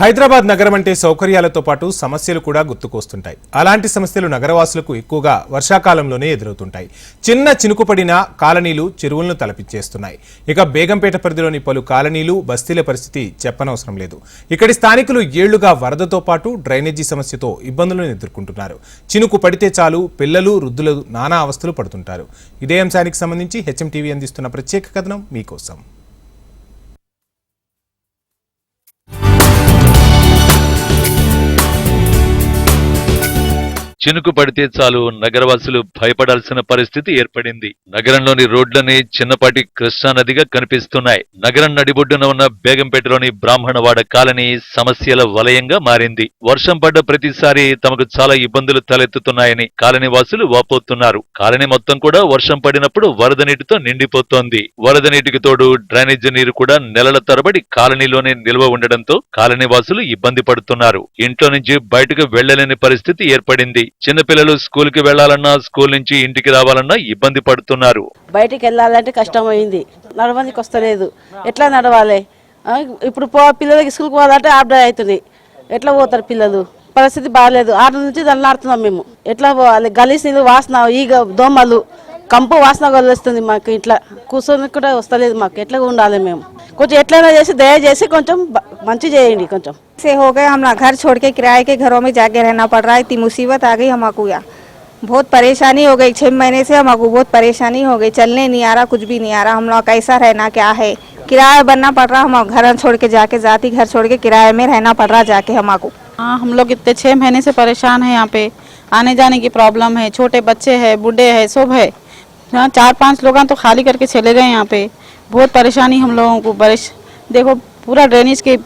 హైదరాబాద్ నగరం అంటే సౌకర్యాలతో పాటు సమస్యలు కూడా గుర్తుకొస్తుంటాయి. అలాంటి సమస్యలు నగరవాసులకు ఎక్కువగా వర్షాకాలంలోనే ఎదురవుతుంటాయి. చిన్న చినుకుపడిన కాలనీలు చెరువులను తలపించేస్తున్నాయి ఇక బేగంపేట పరిధిలోని పలు కాలనీలు బస్తీల పరిస్థితి చెప్పనవసరం లేదు. ఇక్కడి స్థానికులు ఏళ్ళుగా వరదతో పాటు డ్రైనేజీ సమస్యతో ఇబ్బందులను ఎదుర్కొంటున్నారు. చినుకు పడితే చాలు పిల్లలు వృద్ధులు నానా అవస్థలు పడుతుంటారు. ఇదే అంశానికి సంబంధించి హెచ్ఎం టీవీ అందిస్తున్న ప్రత్యేక కథనం మీకోసం. చినుకు పడితే చాలు నగరవాసులు భయపడాల్సిన పరిస్థితి ఏర్పడింది. నగరంలోని రోడ్లని చిన్నపాటి కృష్ణా నదిగా కనిపిస్తున్నాయి. నగరం నడిబొడ్డున ఉన్న బేగంపేటలోని బ్రాహ్మణవాడ కాలనీ సమస్యల వలయంగా మారింది. వర్షం పడ్డ ప్రతిసారి తమకు చాలా ఇబ్బందులు తలెత్తుతున్నాయని కాలనీ వాసులు వాపోతున్నారు. కాలనీ మొత్తం కూడా వర్షం పడినప్పుడు వరద నీటితో నిండిపోతోంది. వరద నీటికి తోడు డ్రైనేజ్ నీరు కూడా నెలల తరబడి కాలనీలోనే నిల్వ ఉండడంతో కాలనీ వాసులు ఇబ్బంది పడుతున్నారు. ఇంట్లో నుంచి బయటకు వెళ్ళలేని పరిస్థితి ఏర్పడింది. చిన్నపిల్లలు స్కూల్కి వెళ్ళాలన్నా స్కూల్ నుంచి ఇంటికి రావాలన్నా ఇబ్బంది పడుతున్నారు. బయటికి వెళ్ళాలంటే కష్టమైంది. నడవడానికి వస్తలేదు. ఎట్లా నడవాలి? ఇప్పుడు పో పిల్లలకి స్కూల్కి పోవాలంటే ఆర్డర్ అవుతుంది. ఎట్లా పోతారు పిల్లలు? పరిస్థితి బాగాలేదు. ఆరు నుంచి దళ్ళాడుతున్నాం మేము. ఎట్లా పోవాలి? గలీస్ నీళ్ళు వాసన ఈగ దోమలు కంపు వాసన వస్తుంది మాకు ఇట్లా. కూర్చొని కూడా వస్తలేదు మాకు. ఎట్లా ఉండాలి మేము? కొంచెం ఎట్లయినా చేసి దయచేసి కొంచెం బ- మంచి చేయండి కొంచెం से हो गए हम घर छोड़ के किराए के घरों में जाके रहना पड़ रहा है इतनी मुसीबत आ गई हमको यहाँ बहुत परेशानी हो गई छः महीने से हमको बहुत परेशानी हो गई चलने नहीं आ रहा कुछ भी नहीं आ रहा हम लोग कैसा रहना क्या है किराया बनना पड़ रहा हम घर छोड़ के जाके जाती घर छोड़ के किराए में रहना पड़ रहा जाके हमको हाँ हम लोग इतने छः महीने से परेशान हैं यहाँ पे आने जाने की प्रॉब्लम है छोटे बच्चे हैं बूढ़े हैं सब है हाँ चार पांच लोग तो खाली करके चले गए यहाँ पे बहुत परेशानी हम लोगों को बरिश देखो पूरा ड्रेनेज के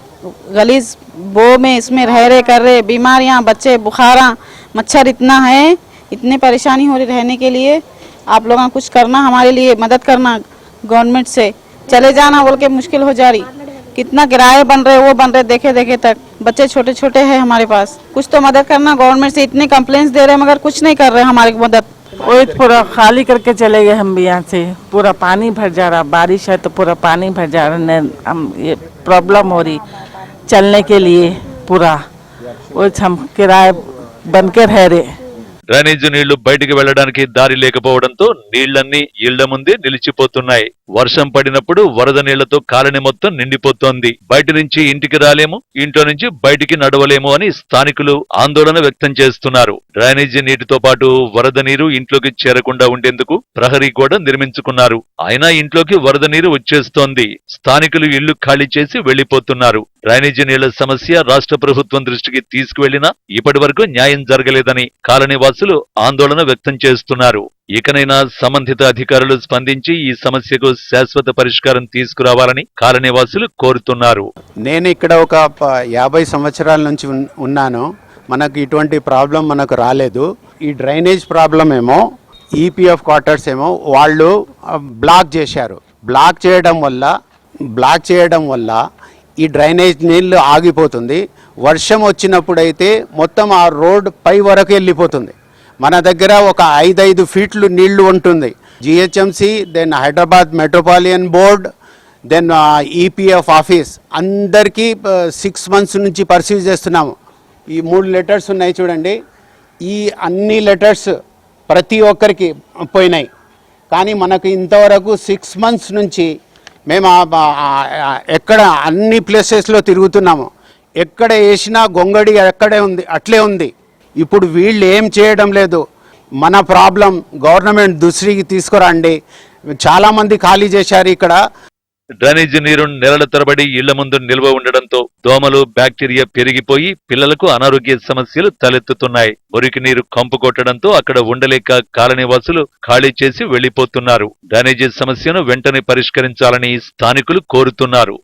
गलीज, बो में, इसमें रह रहे, कर रहे, बीमारियाँ, बच्चे, बुखारा, मच्छर इतना है, इतने परेशानी हो रही रहने के लिए, आप लोग कुछ करना हमारे लिए, मदद करना गवर्नमेंट से। चले जाना, बोल के मुश्किल हो जा रही। कितना किराए बन रहे, वो बन रहे, देखे देखे तक। बच्चे छोटे छोटे हैं हमारे पास। कुछ तो मदद करना गवर्नमेंट से इतने कंप्लेंट्स दे रहे हैं, मगर कुछ नहीं कर रहे हमारी मदद। वही पूरा खाली करके चले गए हम भी यहाँ से पूरा पानी भर जा रहा बारिश है तो पूरा पानी भर जा रहा ने- हम ये प्रॉब्लम हो रही चलने के लिए पूरा वो हम किराए बन के रह रहे డ్రైనేజ్ నీళ్లు బయటికి వెళ్లడానికి దారి లేకపోవడంతో నీళ్లన్నీ ఇళ్ల ముందే నిలిచిపోతున్నాయి వర్షం పడినప్పుడు వరద నీళ్ళతో కాలనీ మొత్తం నిండిపోతోంది. బయట నుంచి ఇంటికి రాలేము ఇంట్లో నుంచి బయటికి నడవలేము అని స్థానికులు ఆందోళన వ్యక్తం చేస్తున్నారు. డ్రైనేజీ నీటితో పాటు వరద నీరు ఇంట్లోకి చేరకుండా ఉండేందుకు ప్రహరీ గోడ నిర్మించుకున్నారు. అయినా ఇంట్లోకి వరద నీరు వచ్చేస్తోంది. స్థానికులు ఇళ్ళు ఖాళీ చేసి వెళ్ళిపోతున్నారు డ్రైనేజీ నీళ్ళ సమస్య రాష్ట్ర ప్రభుత్వం దృష్టికి తీసుకువెళ్ళినా ఇప్పటివరకు న్యాయం జరగలేదని కాలనీ వాసులు ఆందోళన వ్యక్తం చేస్తున్నారు. ఇకనైనా సంబంధిత అధికారులు స్పందించి ఈ సమస్యకు శాశ్వత పరిష్కారం తీసుకురావాలని కాలనీవాసులు కోరుతున్నారు. నేను ఇక్కడ ఒక ప- యాభై సంవత్సరాల నుంచి ఉన్నాను. మనకు ఇటువంటి ప్రాబ్లం మనకు రాలేదు. ఈ డ్రైనేజ్ ప్రాబ్లం ఏమో ఈపీఎఫ్ క్వార్టర్స్ ఏమో వాళ్ళు బ్లాక్ చేశారు. బ్లాక్ చేయడం వల్ల బ్లాక్ చేయడం వల్ల ఈ డ్రైనేజ్ నీళ్ళు ఆగిపోతుంది. వర్షం వచ్చినప్పుడైతే మొత్తం ఆ రోడ్ పై వరకు వెళ్ళిపోతుంది. మన దగ్గర ఒక ఐదైదు ఫీట్లు నీళ్ళు ఉంటుంది. GHMC then Hyderabad metropolitan board then EPF office. అందరికీ సిక్స్ మంత్స్ నుంచి పర్సీవ్ చేస్తున్నాము. ఈ మూడు లెటర్స్ ఉన్నాయి చూడండి. ఈ అన్ని లెటర్స్ ప్రతి ఒక్కరికి పోయినాయి. కానీ మనకు ఇంతవరకు సిక్స్ మంత్స్ నుంచి మేము ఎక్కడ అన్ని ప్లేసెస్లో తిరుగుతున్నాము. ఎక్కడ వేసినా గొంగడి ఎక్కడే ఉంది అట్లే ఉంది. ఇప్పుడు వీళ్ళు ఏం చేయడం లేదు. మన ప్రాబ్లం గవర్నమెంట్ దృష్టికి తీసుకురండి. చాలామంది ఖాళీ చేశారు ఇక్కడ. డ్రైనేజ్ నీరు నెలల తరబడి ఇళ్ళ ముందు నిల్వ ఉండడంతో దోమలు బ్యాక్టీరియా పెరిగిపోయి పిల్లలకు అనారోగ్య సమస్యలు తలెత్తుతున్నాయి. మురికి నీరు కంపు కొట్టడంతో అక్కడ ఉండలేక కాలనీవాసులు ఖాళీ చేసి వెళ్ళిపోతున్నారు డ్రైనేజీ సమస్యను వెంటనే పరిష్కరించాలని స్థానికులు కోరుతున్నారు.